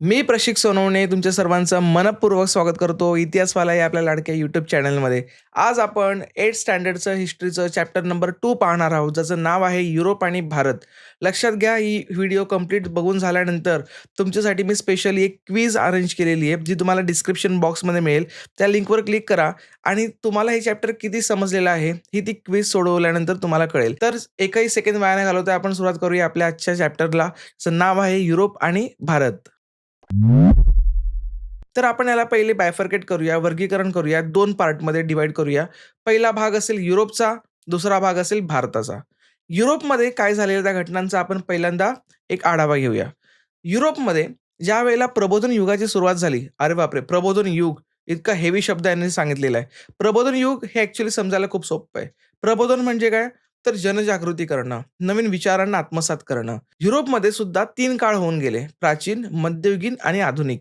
मी प्रशिक सोनवणे तुमच्या सर्वांचं मनपूर्वक स्वागत करतो इतिहासवाला या आपल्या लाडक्या यूट्यूब चॅनलमध्ये आज आपण एट स्टँडर्डचं हिस्ट्रीचं चॅप्टर नंबर टू पाहणार आहोत ज्याचं नाव आहे युरोप आणि भारत. लक्षात घ्या ही व्हिडिओ कंप्लीट बघून झाल्यानंतर तुमच्यासाठी मी स्पेशली एक क्वीज अरेंज केलेली आहे जी तुम्हाला डिस्क्रिप्शन बॉक्समध्ये मिळेल. त्या लिंकवर क्लिक करा आणि तुम्हाला हे चॅप्टर किती समजलेलं आहे ही ती क्वीज सोडवल्यानंतर तुम्हाला कळेल. तर एकही सेकंड वायाने न घालवता आपण सुरुवात करूया आपल्या आजच्या चॅप्टरला नाव आहे युरोप आणि भारत. तर आपण याला पहिले बायफर्केट करूया वर्गीकरण करूया दोन पार्टमध्ये डिवाइड करूया. पहिला भाग असेल युरोपचा दुसरा भाग असेल भारताचा. युरोपमध्ये काय झालेल्या त्या घटनांचा आपण पहिल्यांदा एक आढावा घेऊया. युरोपमध्ये ज्या वेळेला प्रबोधन युगाची सुरुवात झाली अरे बापरे! प्रबोधन युग इतका हेवी शब्द यांनी सांगितलेला आहे. प्रबोधन युग हे ॲक्च्युली समजायला खूप सोपं आहे. प्रबोधन म्हणजे काय? तर जनजागृती करणं नवीन विचारांना आत्मसात करणं. युरोपमध्ये सुद्धा तीन काळ होऊन गेले प्राचीन मध्ययुगीन आणि आधुनिक.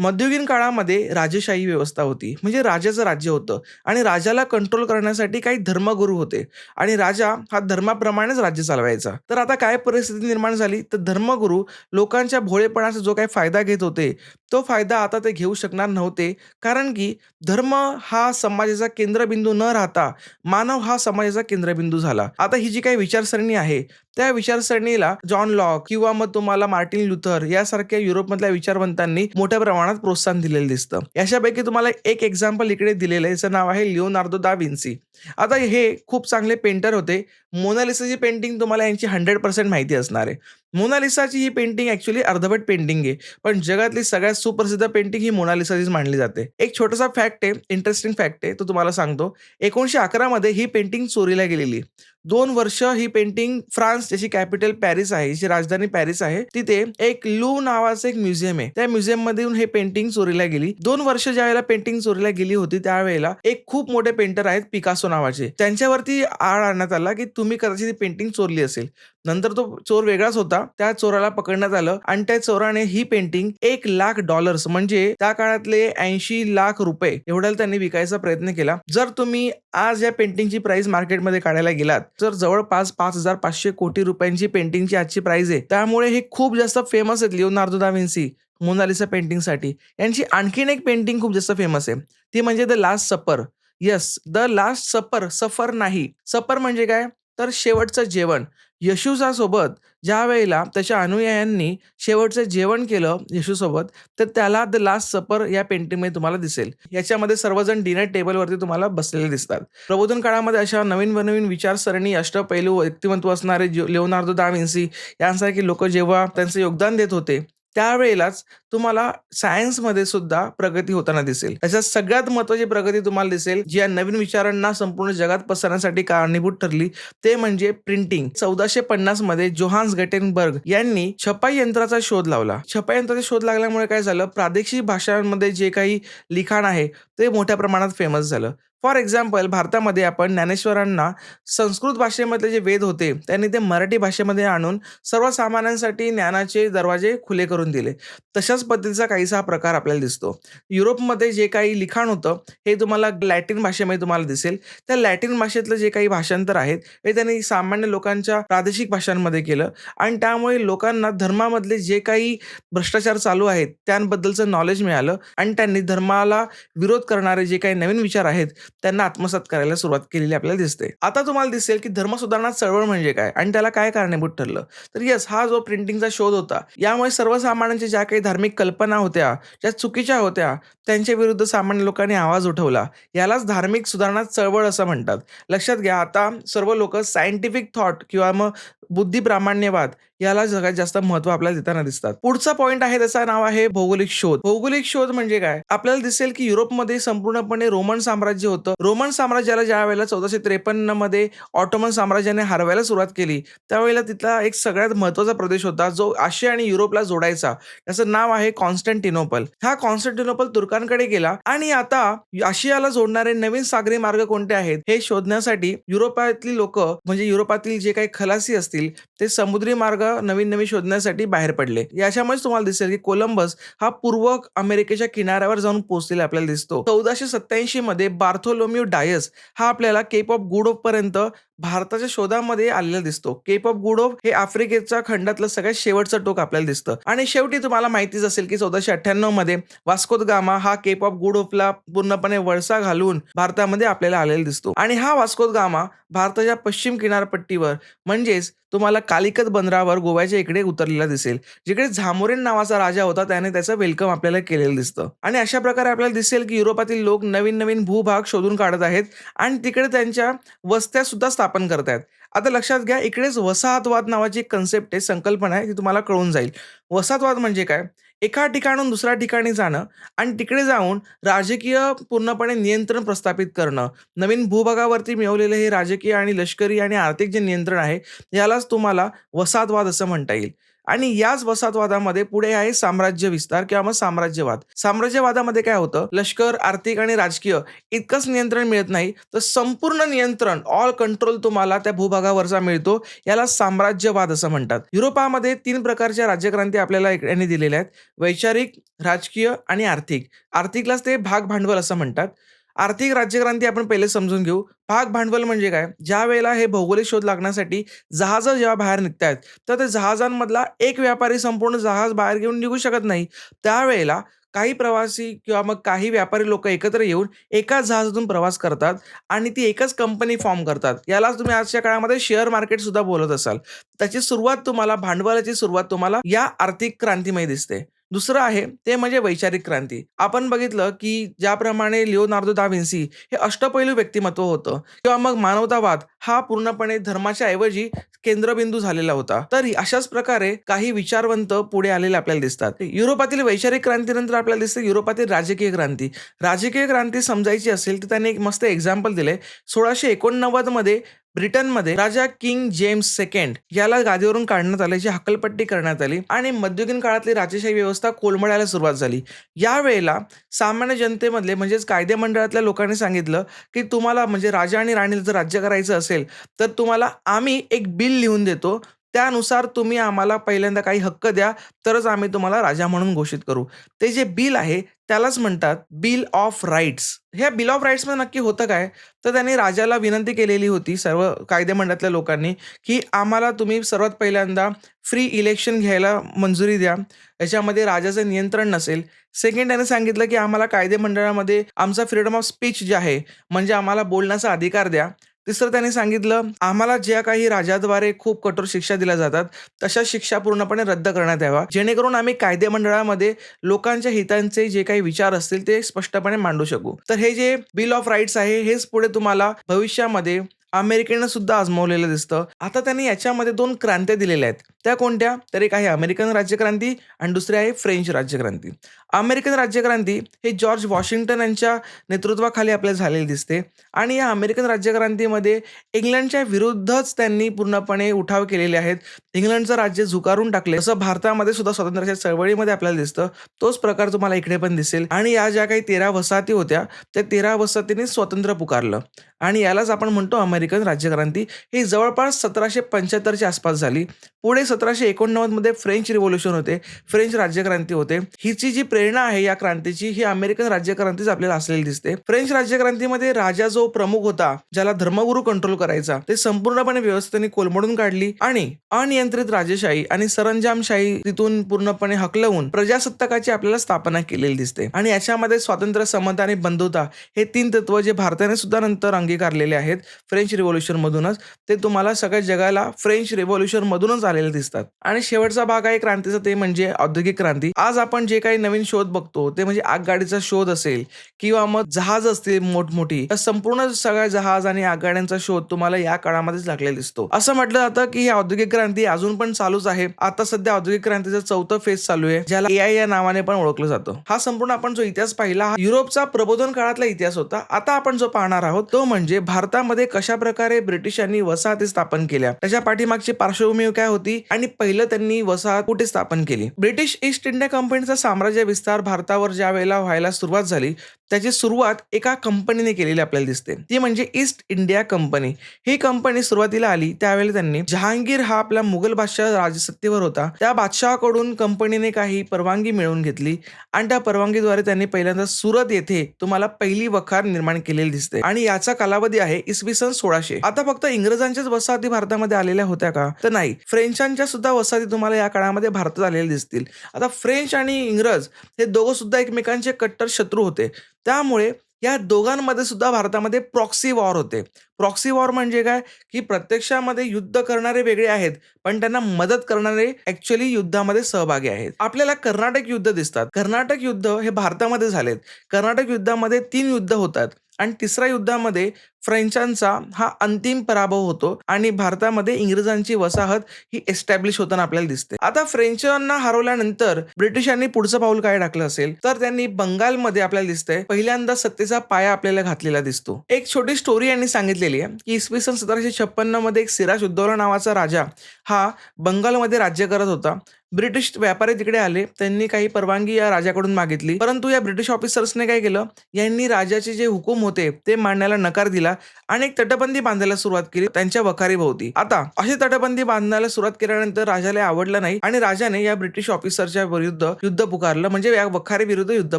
मध्ययुगीन काळामध्ये राजेशाही व्यवस्था होती. म्हणजे राजाचं राज्य होतं. आणि राजाला कंट्रोल करण्यासाठी काही धर्मगुरू होते. आणि राजा हा धर्माप्रमाणेच राज्य चालवायचा. तर आता काय परिस्थिती निर्माण झाली? तर धर्मगुरू लोकांच्या भोळेपणाचा जो काही फायदा घेत होते तो फायदा आता ते घेऊ शकणार नव्हते. कारण की धर्म हा समाजाचा केंद्रबिंदू न राहता मानव हा समाजाचा केंद्रबिंदू झाला. आता ही जी काही विचारसरणी आहे त्या विचारसरणीला जॉन लॉक किंवा मग तुम्हाला मार्टिन लुथर यासारख्या युरोपमधल्या विचारवंतांनी मोठ्या प्रमाणात प्रोत्साहन दिलेलं दिसतं. याच्यापैकी तुम्हाला एक एक्झाम्पल इकडे दिलेलं आहे. याचं नाव आहे लिओनार्दो दा विन्सी आता हे खूप चांगले पेंटर होते. मोनालिसाची पेंटिंग तुम्हाला यांची हंड्रेड पर्सेंट माहिती असणार आहे. मोनालिसाची ही पेंटिंग ऍक्च्युली अर्धवट पेंटिंग आहे. पण जगातली सगळ्यात सुप्रसिद्ध पेंटिंग ही मोनालिसाचीच मानली जाते. एक छोटासा फॅक्ट आहे इंटरेस्टिंग फॅक्ट आहे तो तुम्हाला सांगतो. एकोणीशे अकरामध्ये ही पेंटिंग चोरीला गेलेली दोन वर्ष ही पेंटिंग फ्रान्स ज्याची कॅपिटल पॅरिस आहे जी राजधानी पॅरिस आहे तिथे एक लू नावाचं एक म्युझियम आहे. त्या म्युझियम मधून हे पेंटिंग चोरीला गेली. दोन वर्ष ज्या वेळेला पेंटिंग चोरीला गेली होती त्यावेळेला एक खूप मोठे पेंटर आहेत पिकासो नावाचे. त्यांच्यावरती आळ आणण्यात आला की तुम्ही कदाचित ही पेंटिंग चोरली असेल. नंतर तो चोर वेगळाच होता. त्या चोराला पकडण्यात आलं आणि त्या चोराने ही पेंटिंग एक लाख डॉलर्स म्हणजे त्या काळातले ऐंशी लाख रुपये एवढ्याला त्यांनी विकायचा प्रयत्न केला. जर तुम्ही आज या पेंटिंगची प्राइस मार्केटमध्ये काढायला गेलात तर जवळपास पाच हजार पाचशे कोटी रुपयांची पेंटिंगची आजची प्राइस आहे. त्यामुळे हे खूप जास्त फेमस आहेत लिओनार्दो दा विन्सी मोनालिसा पेंटिंगसाठी यांची आणखीन एक पेंटिंग खूप जास्त फेमस आहे. ती म्हणजे the last supper yes the last supper suffer नाही. सपर म्हणजे काय? तर शेवटचं जेवण. यशूसासोबत ज्या वेळेला त्याच्या अनुयायांनी शेवटचं जेवण केलं येशूसोबत तर त्याला द लास्ट सपर या पेंटिंगमध्ये तुम्हाला दिसेल. याच्यामध्ये सर्वजण डिनर टेबलवरती तुम्हाला बसलेले दिसतात. प्रबोधन काळामध्ये अशा नवीन नवीन विचारसरणी अष्टपैलू व्यक्तिमत्व असणारे लिओनार्दो दा विन्सी यांसारखी लोक जेव्हा त्यांचं योगदान देत होते त्यावेळेलाच तुम्हाला सायन्समध्ये सुद्धा प्रगती होताना दिसेल. त्याच्यात सगळ्यात महत्वाची प्रगती तुम्हाला दिसेल जी या नवीन विचारांना संपूर्ण जगात पसरण्यासाठी कारणीभूत ठरली ते म्हणजे प्रिंटिंग. चौदाशे पन्नासमध्ये जोहान्स गटेनबर्ग यांनी छपाई यंत्राचा शोध लावला. छपाई यंत्राचा शोध लागल्यामुळे काय झालं? प्रादेशिक भाषांमध्ये जे काही लिखाण आहे ते मोठ्या प्रमाणात फेमस झालं. फॉर एक्झाम्पल भारतामध्ये आपण ज्ञानेश्वरांना संस्कृत भाषेमधले जे वेद होते त्यांनी ते मराठी भाषेमध्ये आणून सर्वसामान्यांसाठी ज्ञानाचे दरवाजे खुले करून दिले. तशाच पद्धतीचा काहीसा हा प्रकार आपल्याला दिसतो. युरोपमध्ये जे काही लिखाण होतं हे तुम्हाला लॅटिन भाषेमध्ये तुम्हाला दिसेल. त्या लॅटिन भाषेतलं जे काही भाषांतर आहेत हे त्यांनी सामान्य लोकांच्या प्रादेशिक भाषांमध्ये केलं. आणि त्यामुळे लोकांना धर्मामधले जे काही भ्रष्टाचार चालू आहेत त्यांबद्दलचं नॉलेज मिळालं. आणि त्यांनी धर्माला विरोध करणारे जे काही नवीन विचार आहेत त्यांना आत्मसात करायला सुरुवात केलेली आपल्याला दिसते. आता तुम्हाला दिसेल की धर्मसुधारणा चळवळ म्हणजे काय? आणि त्याला काय कारणीभूत ठरलं तर येस हा जो प्रिंटिंगचा शोध होता यामुळे सर्वसामान्यांच्या ज्या काही धार्मिक कल्पना होत्या ज्या चुकीच्या होत्या त्यांच्या विरुद्ध सामान्य लोकांनी आवाज उठवला. यालाच धार्मिक सुधारणा चळवळ असं म्हणतात. लक्षात घ्या आता सर्व लोक सायंटिफिक थॉट किंवा मग बुद्धी प्रामाण्यवाद याला सगळ्यात जास्त महत्त्व आपल्याला देताना दिसतात. पुढचा पॉईंट आहे त्याचं नाव आहे भौगोलिक शोध. भौगोलिक शोध म्हणजे काय? आपल्याला दिसेल की युरोपमध्ये संपूर्णपणे रोमन साम्राज्य होतं. रोमन साम्राज्याला ज्या वेळेला चौदाशे त्रेपन्नमध्ये ऑटोमन साम्राज्याने हरवायला सुरुवात केली त्यावेळेला तिथला एक सगळ्यात महत्त्वाचा प्रदेश होता जो आशिया आणि युरोपला जोडायचा. त्याचं नाव आहे कॉन्स्टंटिनोपल. हा कॉन्स्टंटिनोपल तुर्कांकडे गेला आणि आता आशियाला जोडणारे नवीन सागरी मार्ग कोणते आहेत हे शोधण्यासाठी युरोपातली लोक म्हणजे युरोपातील जे काही खलासी असतील ते समुद्री मार्ग नवीन नवीन शोधण्यासाठी बाहेर पडले. याच्यामुळेच तुम्हाला दिसेल की कोलंबस हा पूर्व अमेरिकेच्या किनाऱ्यावर जाऊन पोहोचलेला आपल्याला दिसतो. चौदाशे सत्याऐंशी मध्ये बार्थोलोम्यू डायस हा आपल्याला केप ऑफ गुड पर्यंत भारताच्या शोधामध्ये आलेला दिसतो. केप ऑफ गुड ऑफ हे आफ्रिकेच्या खंडातलं सगळ्यात शेवटचं टोक आपल्याला दिसतं आणि शेवटी तुम्हाला माहितीच असेल की 1498 मध्ये वास्कोद गामा हा केप ऑफ गुड ऑफला पूर्णपणे वळसा घालून भारतामध्ये आपल्याला आलेला दिसतो आणि हा वास्कोद गामा भारताच्या पश्चिम किनारपट्टीवर म्हणजेच तुम्हाला कालिकत बंदरावर गोव्याच्या इकडे उतरलेला दिसेल. जिकडे झामोरेन नावाचा राजा होता त्याने त्याचं वेलकम आपल्याला केलेलं दिसतं आणि अशा प्रकारे आपल्याला दिसेल की युरोपातील लोक नवीन-नवीन भूभाग शोधून काढत आहेत आणि तिकडे त्यांच्या वस्त्या सुद्धा स्थापन करतायत आता लक्षात घ्या इकडेच वसाहतवाद नावाची एक कन्सेप्ट आहे, संकल्पना आहे ती तुम्हाला कळून जाईल. वसाहतवाद म्हणजे काय? एका ठिकाणून दुसऱ्या ठिकाणी जाणं आणि तिकडे जाऊन राजकीय पूर्णपणे नियंत्रण प्रस्थापित करणं. नवीन भूभागावरती मिळवलेलं हे राजकीय आणि लष्करी आणि आर्थिक जे नियंत्रण आहे, यालाच तुम्हाला वसाहतवाद असं म्हणता येईल आणि याच वसाहतवादामध्ये पुढे आहे साम्राज्य विस्तार किंवा मग साम्राज्यवाद. साम्राज्यवादामध्ये काय होतं? लष्कर, आर्थिक आणि राजकीय इतकंच नियंत्रण मिळत नाही, तर संपूर्ण नियंत्रण, ऑल कंट्रोल तुम्हाला त्या भूभागावरचा मिळतो. याला साम्राज्यवाद असं म्हणतात. युरोपामध्ये तीन प्रकारच्या राज्यक्रांती आपल्याला यांनी दिलेल्या आहेत. वैचारिक, राजकीय आणि आर्थिक. आर्थिकलाच ते भाग भांडवल असं म्हणतात. आर्थिक राज्यक्रांती आपण पहिले समजून घेऊ. भाग भांडवल म्हणजे काय? ज्या वेळेला हे भौगोलिक शोध लागण्यासाठी जहाजं जेव्हा बाहेर निघतायत, तर त्या जहाजांमधला एक व्यापारी संपूर्ण जहाज बाहेर घेऊन निघू शकत नाही. त्यावेळेला काही प्रवासी किंवा मग काही व्यापारी लोक एकत्र येऊन एकाच जहाजातून प्रवास करतात आणि ती एकच कंपनी फॉर्म करतात. यालाच तुम्ही आजच्या काळामध्ये शेअर मार्केट सुद्धा बोलत असाल. त्याची सुरुवात तुम्हाला भांडवलाची सुरुवात तुम्हाला या आर्थिक क्रांतीमध्ये दिसते. दुसरं आहे ते म्हणजे वैचारिक क्रांती. आपण बघितलं की ज्याप्रमाणे लिओनार्दो दा विन्सी हे अष्टपैलू व्यक्तिमत्व होतं किंवा मग मानवतावाद हा पूर्णपणे धर्माच्या ऐवजी केंद्रबिंदू झालेला होता. तर अशाच प्रकारे काही विचारवंत पुढे आलेले आपल्याला दिसतात. युरोपातील वैचारिक क्रांतीनंतर आपल्याला दिसते युरोपातील राजकीय क्रांती. राजकीय क्रांती समजायची असेल तर त्यांनी एक मस्त एक्झाम्पल दिले सोळाशे एकोणनव्वदमध्ये ब्रिटनमध्ये राजा किंग जेम्स सेकंड याला गादीवरून काढण्यात आल्याची हकलपट्टी करण्यात आली आणि मध्ययुगीन काळातली राजेशाही व्यवस्था कोलमडायला सुरुवात झाली. यावेळेला सामान्य जनतेमधले म्हणजेच कायदेमंडळातल्या लोकांनी सांगितलं की तुम्हाला म्हणजे राजा आणि राणीला जर राज्य करायचं असेल, तर तुम्हाला आम्ही एक बिल लिहून देतो. त्यानुसार तुम्ही आम्हाला पहिल्यांदा काही हक्क द्या, तरच आम्ही तुम्हाला राजा म्हणून घोषित करू. ते जे बिल आहे त्यालाच म्हणतात बिल ऑफ राईट्स ह्या बिल ऑफ राईट्समध्ये नक्की होतं काय? तर त्यांनी राजाला विनंती केलेली होती सर्व कायदेमंडळातल्या लोकांनी, की आम्हाला तुम्ही सर्वात पहिल्यांदा फ्री इलेक्शन घ्यायला मंजुरी द्या. याच्यामध्ये राजाचं नियंत्रण नसेल. सेकंड त्याने सांगितलं की आम्हाला कायदेमंडळामध्ये आमचा फ्रीडम ऑफ स्पीच जे आहे, म्हणजे आम्हाला बोलण्याचा अधिकार द्या. तिसरं त्यांनी सांगितलं, आम्हाला ज्या काही राजाद्वारे खूप कठोर शिक्षा दिल्या जातात, तशा शिक्षा पूर्णपणे रद्द करण्यात याव्या. जेणेकरून आम्ही कायदेमंडळामध्ये लोकांच्या हितांचे जे काही विचार असतील ते स्पष्टपणे मांडू शकू. तर हे जे बिल ऑफ राईट्स आहे हेच पुढे तुम्हाला भविष्यामध्ये अमेरिकेनं सुद्धा आजमावलेलं दिसतं. आता त्यांनी याच्यामध्ये दोन क्रांत्या दिलेल्या आहेत. त्या कोणत्या? तर एक आहे अमेरिकन राज्यक्रांती आणि दुसरी आहे फ्रेंच राज्यक्रांती. अमेरिकन राज्यक्रांती हे जॉर्ज वॉशिंग्टन यांच्या नेतृत्वाखाली आपल्याला झालेली दिसते आणि या अमेरिकन राज्यक्रांतीमध्ये इंग्लंडच्या विरुद्धच त्यांनी पूर्णपणे उठाव केलेले आहेत. इंग्लंडचं राज्य झुकारून टाकले. असं भारतामध्ये सुद्धा स्वातंत्र्याच्या चळवळीमध्ये आपल्याला दिसतं. तोच प्रकार तुम्हाला इकडे पण दिसेल आणि या ज्या काही 13 वसाहती होत्या, त्या 13 वसाहतींनी स्वातंत्र्य पुकारलं आणि यालाच आपण म्हणतो अमेरिकन राज्यक्रांती. ही जवळपास सतराशे पंच्याहत्तरच्या आसपास झाली. पुढे 1789 मध्ये फ्रेंच रिव्होल्युशन होते. फ्रेंच राज्यक्रांती होते. हिची जी प्रेरणा आहे या क्रांतीची ही अमेरिकन राज्यक्रांतीच आपल्याला असलेली दिसते. फ्रेंच राज्यक्रांतीमध्ये राजा जो प्रमुख होता, ज्याला धर्मगुरू कंट्रोल करायचा, ते संपूर्णपणे व्यवस्थेने कोलमडून काढली आणि अनियंत्रित राजेशाही आणि सरंजामशाही तिथून पूर्णपणे हकलवून प्रजासत्ताकाची आपल्याला स्थापना केलेली दिसते आणि याच्यामध्ये स्वातंत्र्य, समता आणि बंधुता हे तीन तत्व जे भारताने सुद्धा नंतर अंगीकारलेले आहेत फ्रेंच रिव्होल्युशन मधूनच, ते तुम्हाला सगळ्या जगाला फ्रेंच रिव्होल्युशन मधूनच आलेले दिसतात. आणि शेवटचा भाग आहे क्रांतीचा ते म्हणजे औद्योगिक क्रांती. आज आपण जे काही नवीन शोध बघतो ते म्हणजे आगगाडीचा शोध असेल किंवा मग जहाज असतील मोठमोठी, तर संपूर्ण सगळ्या जहाज आणि आगगाड्यांचा शोध तुम्हाला या काळामध्येच लागलेला दिसतो. असं म्हटलं जातं की ही औद्योगिक क्रांती अजून पण चालूच आहे. आता सध्या औद्योगिक क्रांतीचा 4थं फेज चालू आहे, ज्याला एआय या नावाने पण ओळखलं जातं. हा संपूर्ण आपण जो इतिहास पाहिला हा युरोपचा प्रबोधन काळातला इतिहास होता. आता आपण जो पाहणार आहोत तो म्हणजे भारतामध्ये कशा प्रकारे ब्रिटिशांनी वसाहती स्थापन केल्या, त्याच्या पाठीमागची पार्श्वभूमी काय होती आणि पहिलं त्यांनी वसाहत कुठे स्थापन केली. ब्रिटिश ईस्ट इंडिया कंपनीचा साम्राज्य विस्तार भारतावर ज्या वेळेला व्हायला सुरुवात झाली, त्याची सुरुवात एका कंपनीने केलेली आपल्याला दिसते. ती म्हणजे ईस्ट इंडिया कंपनी ही कंपनी सुरुवातीला आली त्यावेळेला त्यांनी जहांगीर हा आपला मुघल बादशाह राजसत्तेवर होता. त्या बादशहाकडून कंपनीने काही परवानगी मिळवून घेतली आणि त्या परवानगीद्वारे त्यांनी पहिल्यांदा सुरत येथे तुम्हाला पहिली वखार निर्माण केलेली दिसते. आणि याचा कालावधी आहे इसवी सन सोळाशे. आता फक्त इंग्रजांच्याच वसाहती भारतामध्ये आलेल्या होत्या का? तर नाही. फ्रेंचांच्या सुद्धा वसाहती तुम्हाला या काळामध्ये भारतात आलेल्या दिसतील. आता फ्रेंच आणि इंग्रज हे दोघं सुद्धा एकमेकांचे कट्टर शत्रू होते. त्यामुळे या दोघांमध्ये सुद्धा भारतामध्ये प्रॉक्सी वॉर होते. प्रॉक्सी वॉर म्हणजे काय? की प्रत्यक्षामध्ये युद्ध करणारे वेगळे आहेत पण त्यांना मदत करणारे ऍक्च्युअली युद्धामध्ये सहभागी आहेत. आपल्याला कर्नाटक युद्ध दिसतात. कर्नाटक युद्ध हे भारतामध्ये झालेत. कर्नाटक युद्धामध्ये तीन युद्ध होतात. आणि तिसऱ्या युद्धामध्ये फ्रेंचांचा हा अंतिम पराभव होतो आणि भारतामध्ये इंग्रजांची वसाहत ही एस्टॅब्लिश होताना आपल्याला दिसते. आता फ्रेंचांना हरवल्यानंतर ब्रिटिशांनी पुढचं पाऊल काय टाकलं असेल? तर त्यांनी बंगालमध्ये आपल्याला दिसतंय पहिल्यांदा सत्तेचा पाया आपल्याला घातलेला दिसतो. एक छोटी स्टोरी यांनी सांगितलेली आहे की इसवी सन सतराशे छप्पन्नमध्ये एक सिराज उद्दौला नावाचा राजा हा बंगालमध्ये राज्य करत होता. ब्रिटिश व्यापारी तिकडे आले. त्यांनी काही परवानगी या राजाकडून मागितली. परंतु या ब्रिटिश ऑफिसर्सने काय केलं? यांनी राजाचे जे हुकूम होते ते मांडण्याला नकार दिला आणि एक तटबंदी बांधायला सुरुवात केली. त्यांच्या वखारीभोवती आता अशी तटबंदी बांधण्याला सुरुवात केल्यानंतर राजाला आवडलं नाही आणि राजाने या ब्रिटिश ऑफिसरच्या विरुद्ध युद्ध पुकारलं. म्हणजे या वखारी विरुद्ध युद्ध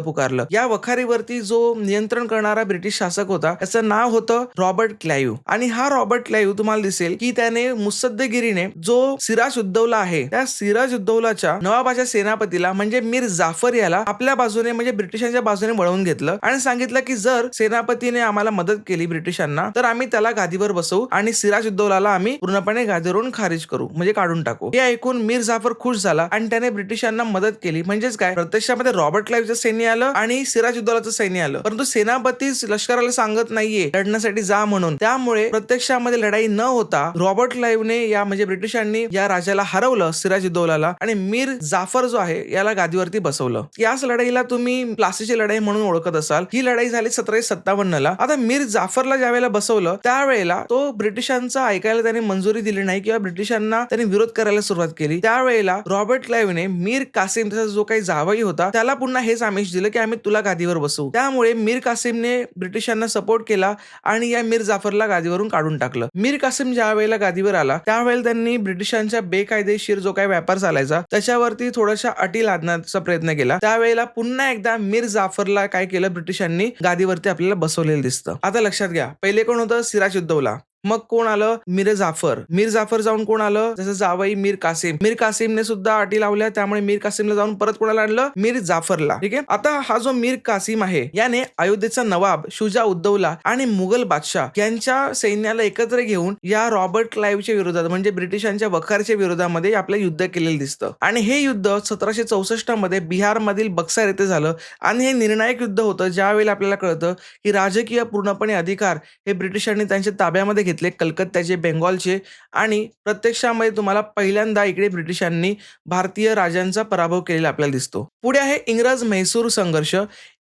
पुकारलं. या वखारीवरती जो नियंत्रण करणारा ब्रिटिश शासक होता त्याचं नाव होतं रॉबर्ट क्लायू. आणि हा रॉबर्ट क्लायू तुम्हाला दिसेल की त्याने मुसद्देगिरीने जो सिराज उद्धवला आहे त्या सिराज उद्धव उद्दौलाच्या नवाबाच्या सेनापतीला म्हणजे मीर जाफर याला आपल्या बाजूने म्हणजे ब्रिटिशांच्या बाजूने वळवून घेतलं आणि सांगितलं की जर सेनापतीने आम्हाला मदत केली ब्रिटिशांना तर आम्ही त्याला गादीवर बसवू आणि सिराज उद्दौलाला आम्ही पूर्णपणे गादीवरून खारिज करू म्हणजे काढून टाकू. हे ऐकून मीर जाफर खुश झाला आणि त्याने ब्रिटिशांना मदत केली. म्हणजेच काय? प्रत्यक्षामध्ये रॉबर्ट क्लाईव्हचं सैन्य आलं आणि सिराज उद्दौलाचं सैन्य आलं. परंतु सेनापतीच लष्कराला सांगत नाहीये लढण्यासाठी जा म्हणून. त्यामुळे प्रत्यक्षामध्ये लढाई न होता रॉबर्ट क्लाईव्हने या म्हणजे ब्रिटिशांनी या राजाला हरवलं सिराज उद्दौलाला आणि मीर जाफर जो आहे याला गादीवरती बसवलं. याच लढाईला तुम्ही प्लासीची लढाई म्हणून ओळखत असाल. ही लढाई झाली सतराशे सत्तावन्न ला. आता मीर जाफरला ज्यावेळेला बसवलं त्यावेळेला तो ब्रिटिशांचा ऐकायला त्याने मंजुरी दिली नाही किंवा ब्रिटिशांना त्यांनी विरोध करायला सुरुवात केली. त्यावेळेला रॉबर्ट क्लाईव्हने मीर कासिम त्याचा जो काही जावई होता त्याला पुन्हा हेच आमिष दिलं की आम्ही तुला गादीवर बसवू. त्यामुळे मीर कासिमने ब्रिटिशांना सपोर्ट केला आणि या मीर जाफरला गादीवरून काढून टाकलं. मीर कासिम ज्या वेळेला गादीवर आला त्यावेळेला त्यांनी ब्रिटिशांच्या बेकायदेशीर जो काही व्यापार चालायचा त्याच्यावरती थोड्याशा अटी लादण्याचा प्रयत्न केला. त्यावेळेला पुन्हा एकदा मीर जाफरला काय केलं? ब्रिटिशांनी गादीवरती आपल्याला बसवलेलं दिसतं. आता लक्षात घ्या. पहिले कोण होतं? सिराज उद्दौला. मग कोण आलं? मीर जाफर. मीर जाफर जाऊन कोण आलं? जसं जावई मीर कासिम. मीर कासिमने सुद्धा अटी लावल्या त्यामुळे मीर कासिमला जाऊन परत कोणाला आणलं? मीर जाफरला. ठीक आहे? आता हा जो मीर कासिम आहे याने अयोध्येचा नवाब शुजा उद्धवला आणि मुघल बादशाह यांच्या सैन्याला एकत्र घेऊन या रॉबर्ट क्लाईव्हच्या विरोधात म्हणजे ब्रिटिशांच्या वखारच्या विरोधामध्ये आपलं युद्ध केलेलं दिसतं. आणि हे युद्ध सतराशे चौसष्टमध्ये बिहारमधील बक्सार येथे झालं. आणि हे निर्णायक युद्ध होतं ज्यावेळेला आपल्याला कळतं की राजकीय पूर्णपणे अधिकार हे ब्रिटिशांनी त्यांच्या ताब्यामध्ये घेतले कलकत्त्याचे बेंगॉलचे आणि प्रत्यक्षामध्ये तुम्हाला पहिल्यांदा इकडे ब्रिटिशांनी भारतीय राजांचा पराभव केलेला आपल्याला दिसतो. पुढे आहे इंग्रज म्हैसूर संघर्ष.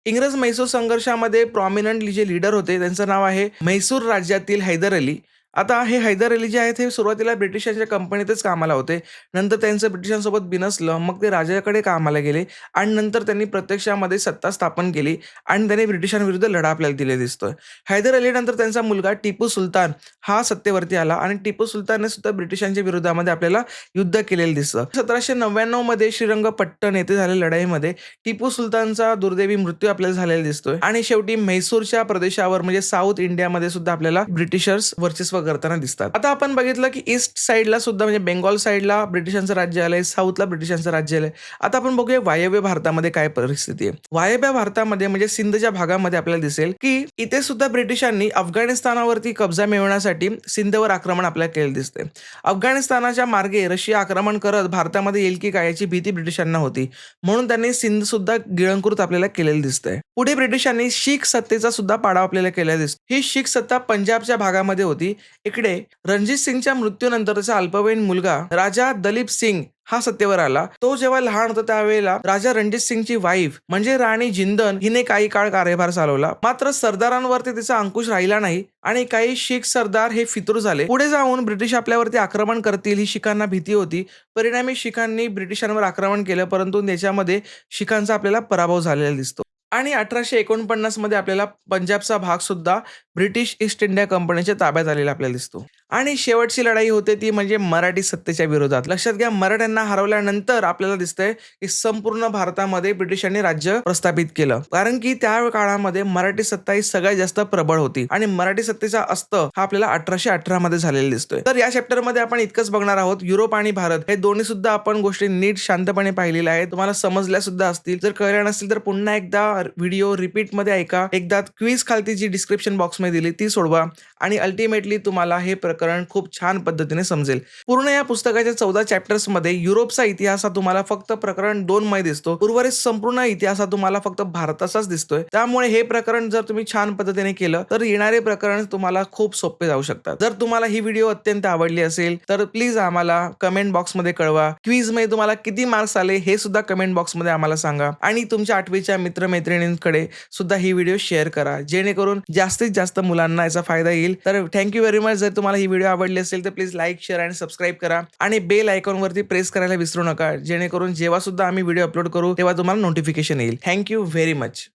इंग्रज म्हैसूर संघर्षामध्ये प्रॉमिनंटली जे लीडर होते त्यांचं नाव आहे म्हैसूर राज्यातील हैदर अली. आता हे हैदर अली जे आहेत हे सुरुवातीला ब्रिटिशांच्या कंपनीतच कामाला होते. नंतर त्यांचं ब्रिटिशांसोबत बिनसलं मग ते राजाकडे कामाला गेले आणि नंतर त्यांनी प्रत्यक्षामध्ये सत्ता स्थापन केली आणि त्यांनी ब्रिटिशांविरुद्ध लढा आपल्याला दिले दिसतोय. हैदर अली नंतर त्यांचा मुलगा टिपू सुलतान हा सत्तेवरती आला आणि टिपू सुलतानने सुद्धा ब्रिटिशांच्या विरोधामध्ये आपल्याला युद्ध केलेलं दिसतं. सतराशे नव्याण्णवमध्ये श्रीरंगपट्टण येथे झालेल्या लढाईमध्ये टिपू सुलतानचा दुर्दैवी मृत्यू आपल्याला झालेला दिसतोय. आणि शेवटी म्हैसूरच्या प्रदेशावर म्हणजे साऊथ इंडियामध्ये सुद्धा आपल्याला ब्रिटिशर्स वर्चस्व करताना दिसतात. आता आपण बघितलं की ईस्ट साईडला सुद्धा म्हणजे बेंगॉल साईडला ब्रिटिशांचं राज्य आलंय साऊथला ब्रिटिशांचं राज्य आलंय. आता आपण बघूया वायव्य भारतामध्ये काय परिस्थिती आहे. वायव्य भारतामध्ये म्हणजे सिंधच्या भागामध्ये आपल्याला दिसेल की इथे सुद्धा ब्रिटिशांनी अफगाणिस्तानावरती कब्जा मिळवण्यासाठी सिंधवर आक्रमण आपल्याला केलं दिसते अफगाणिस्तानाच्या मार्गे रशिया आक्रमण करत भारतामध्ये येईल की काय याची भीती ब्रिटिशांना होती. म्हणून त्यांनी सिंध सुद्धा गिळंकृत आपल्याला केलेलं दिसतंय. पुढे ब्रिटिशांनी शीख सत्तेचा सुद्धा पाडाव आपल्याला केलेला दिसतो ही शीख सत्ता पंजाबच्या भागामध्ये होती. इकडे रणजित सिंगच्या मृत्यूनंतर त्याचा अल्पवयीन मुलगा राजा दलीप सिंग हा सत्तेवर आला. तो जेव्हा लहान होता त्यावेळेला राजा रणजित सिंगची वाईफ म्हणजे राणी जिंदन हिने काही काळ कार्यभार चालवला. मात्र सरदारांवरती तिचा अंकुश राहिला नाही आणि काही शीख सरदार हे फितूर झाले. पुढे जाऊन ब्रिटिश आपल्यावरती आक्रमण करतील ही शिखांना भीती होती. परिणामी शिखांनी ब्रिटिशांवर आक्रमण केलं परंतु त्याच्यामध्ये शिखांचा आपल्याला पराभव झालेला दिसतो. आणि 1849 मध्ये आपल्याला पंजाबचा भाग सुद्धा ब्रिटिश ईस्ट इंडिया कंपनीच्या ताब्यात आलेला आपल्याला दिसतो. आणि शेवटची लढाई होते ती म्हणजे मराठी सत्तेच्या विरोधात. लक्षात घ्या मराठ्यांना हरवल्यानंतर आपल्याला दिसतंय की संपूर्ण भारतामध्ये ब्रिटिशांनी राज्य प्रस्थापित केलं. कारण की त्या काळामध्ये मराठी सत्ता ही सगळ्यात जास्त प्रबळ होती आणि मराठी सत्तेचा अस्त हा आपल्याला 1818 मध्ये झालेला दिसतोय. तर या चॅप्टरमध्ये आपण इतकंच बघणार आहोत. युरोप आणि भारत हे दोन्ही सुद्धा आपण गोष्टी नीट शांतपणे पाहिलेल्या आहेत. तुम्हाला समजल्या सुद्धा असतील. जर कळल्या नसतील तर पुन्हा एकदा व्हिडिओ रिपीटमध्ये ऐका. एकदा क्विज खालती जी डिस्क्रिप्शन बॉक्समध्ये दिली ती सोडवा आणि अल्टिमेटली तुम्हाला हे प्रकरण खूप छान पद्धतीने समजेल. पूर्ण या पुस्तकाच्या 14 चॅप्टर्समध्ये युरोपचा इतिहास हा तुम्हाला फक्त प्रकरण दोन मध्ये दिसतो. उर्वरित संपूर्ण इतिहास हा तुम्हाला फक्त भारताचाच दिसतोय. त्यामुळे हे प्रकरण जर तुम्ही छान पद्धतीने केलं तर येणारे प्रकरण तुम्हाला खूप सोपे जाऊ शकतात. जर तुम्हाला ही व्हिडिओ अत्यंत आवडली असेल तर प्लीज आम्हाला कमेंट बॉक्समध्ये कळवा. क्विजमध्ये तुम्हाला किती मार्क्स आले हे सुद्धा कमेंट बॉक्समध्ये आम्हाला सांगा आणि तुमच्या आठवीच्या मित्र-मैत्रिणींकडे सुद्धा ही व्हिडिओ शेअर करा. जेणेकरून जास्तीत जास्त मुलांना याचा फायदा येईल. तर थँक्यू व्हेरी मच. जर तुम्हाला ही व्हिडिओ आवडली असेल तर प्लीज लाईक, शेअर आणि सबस्क्राईब करा आणि बेल आयकॉनवरती प्रेस करायला विसरू नका. जेणेकरून जेव्हा सुद्धा आम्ही व्हिडिओ अपलोड करू तेव्हा तुम्हाला नोटिफिकेशन येईल. Thank you very much.